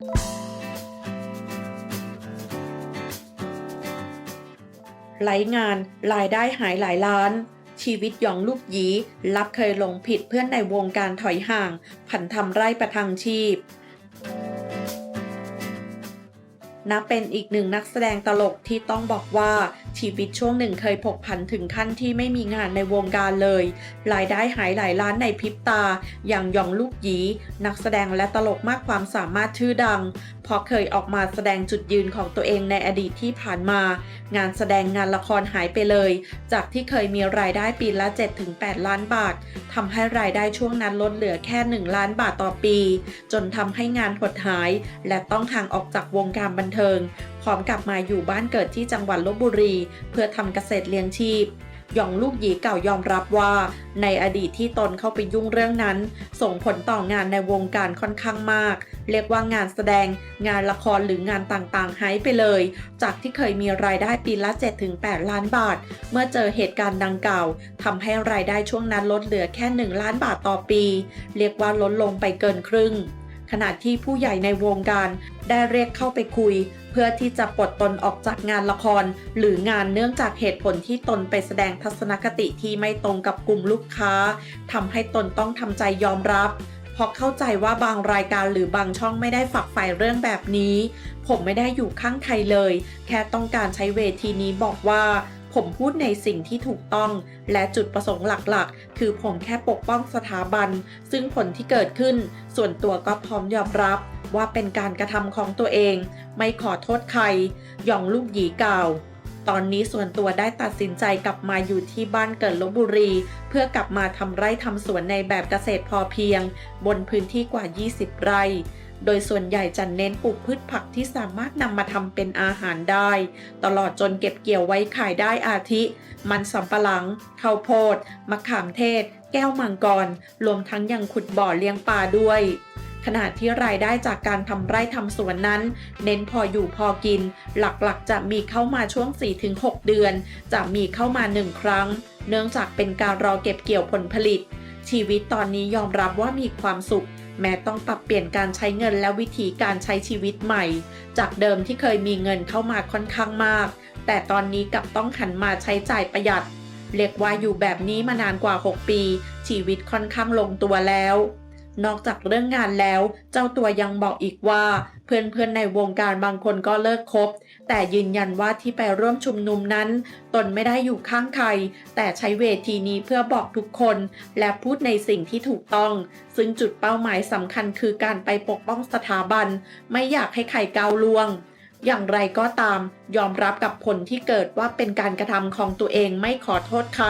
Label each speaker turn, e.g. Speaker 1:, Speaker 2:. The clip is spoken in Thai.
Speaker 1: ไร้งานรายได้หายหลายล้าน ชีวิตหยองลูกหยีรับเคยลงผิดเพื่อนในวงการถอยห่าง ผันทำไร่ประทังชีพ นับเป็นอีกหนึ่งนักแสดงตลกที่ต้องบอกว่าชีวิตช่วงหนึ่งเคยผกผันถึงขั้นที่ไม่มีงานในวงการเลย รายได้หายหลายล้านในพริบตา อย่างยองลูกหยี นักแสดงและตลกมากความสามารถชื่อดัง เพราะเคยออกมาแสดงจุดยืนของตัวเองในอดีตที่ผ่านมา งานแสดงงานละครหายไปเลย จากที่เคยมีรายได้ปีละ 7-8 ล้านบาททำให้รายได้ช่วงนั้นลดเหลือแค่ 1 ล้านบาทต่อปี จนทำให้งานหดหาย และต้องห่างออกจากวงการบันเทิงพร้อมกลับมาอยู่บ้านเกิดที่จังหวัดลบบุรี เพื่อทำเกษตรเลี้ยงชีพหยองลูกหยีเก่ายอมรับว่า ในอดีตที่ตนเข้าไปยุ่งเรื่องนั้น ส่งผลต่องานในวงการค่อนข้างมาก เรียกว่างานแสดง งานละครหรืองานต่างๆหายไปเลย จากที่เคยมีรายได้ปีละ 7-8 ล้านบาท เมื่อเจอเหตุการณ์ดังกล่าวทำให้รายได้ช่วงนั้นลดเหลือแค่ 1 ล้านบาทต่อปี เรียกว่าลดลงไปเกินครึ่ง ขณะที่ผู้ใหญ่ในวงการได้เรียกเข้าไปคุย เพื่อที่จะปลดตนออกจากงานละคร หรืองานเนื่องจากเหตุผลที่ตนไปแสดงทัศนคติที่ไม่ตรงกับกลุ่มลูกค้าทำให้ตนต้องทำใจยอมรับเพราะเข้าใจว่าบางรายการหรือบางช่องไม่ได้ฝักใฝ่เรื่องแบบนี้ ผมไม่ได้อยู่ข้างใครเลย แค่ต้องการใช้เวทีนี้บอกว่า ผมพูดในสิ่งที่ถูกต้อง และจุดประสงค์หลักๆ คือผมแค่ปกป้องสถาบัน ซึ่งผลที่เกิดขึ้น ส่วนตัวก็พร้อมยอมรับว่าเป็นการกระทำของตัวเอง ไม่ขอโทษใครหยองลูกหยีกล่าวตอนนี้ส่วนตัวได้ตัดสินใจกลับมาอยู่ที่บ้านเกิดลบบุรี เพื่อกลับมาทำไร่ทำสวนในแบบเกษตรพอเพียง บนพื้นที่กว่า 20 ไร่ โดยส่วนใหญ่จะเน้นปลูกพืชผักที่สามารถนำมาทำเป็นอาหารได้ ตลอดจนเก็บเกี่ยวไว้ขายได้อาทิ มันสำปะหลัง ข้าวโพด มะขามเทศ แก้วมังกร รวมทั้งยังขุดบ่อเลี้ยงปลาด้วยขณะที่รายได้จากการทำไร่ทำสวนนั้น เน้นพออยู่พอกิน หลักๆ จะมีเข้ามาช่วง 4-6 เดือน จะมีเข้ามา 1 ครั้ง เนื่องจากเป็นการรอเก็บเกี่ยวผลผลิต ชีวิตตอนนี้ยอมรับว่ามีความสุข แม้ต้องปรับเปลี่ยนการใช้เงินและวิธีการใช้ชีวิตใหม่ จากเดิมที่เคยมีเงินเข้ามาค่อนข้างมาก แต่ตอนนี้กลับต้องหันมาใช้จ่ายประหยัดเรียกว่าอยู่แบบนี้มานานกว่า 6 ปี ชีวิตค่อนข้างลงตัวแล้ว นอกจากเรื่องงานแล้ว เจ้าตัวยังบอกอีกว่า เพื่อนๆในวงการบางคนก็เลิกคบ แต่ยืนยันว่าที่ไปร่วมชุมนุมนั้น ตนไม่ได้อยู่ข้างใคร แต่ใช้เวทีนี้เพื่อบอกทุกคน และพูดในสิ่งที่ถูกต้อง ซึ่งจุดเป้าหมายสำคัญคือการไปปกป้องสถาบัน ไม่อยากให้ใครก้าวล่วงอย่างไรก็ตาม ยอมรับกับผลที่เกิดว่าเป็นการกระทำของตัวเองไม่ขอโทษใคร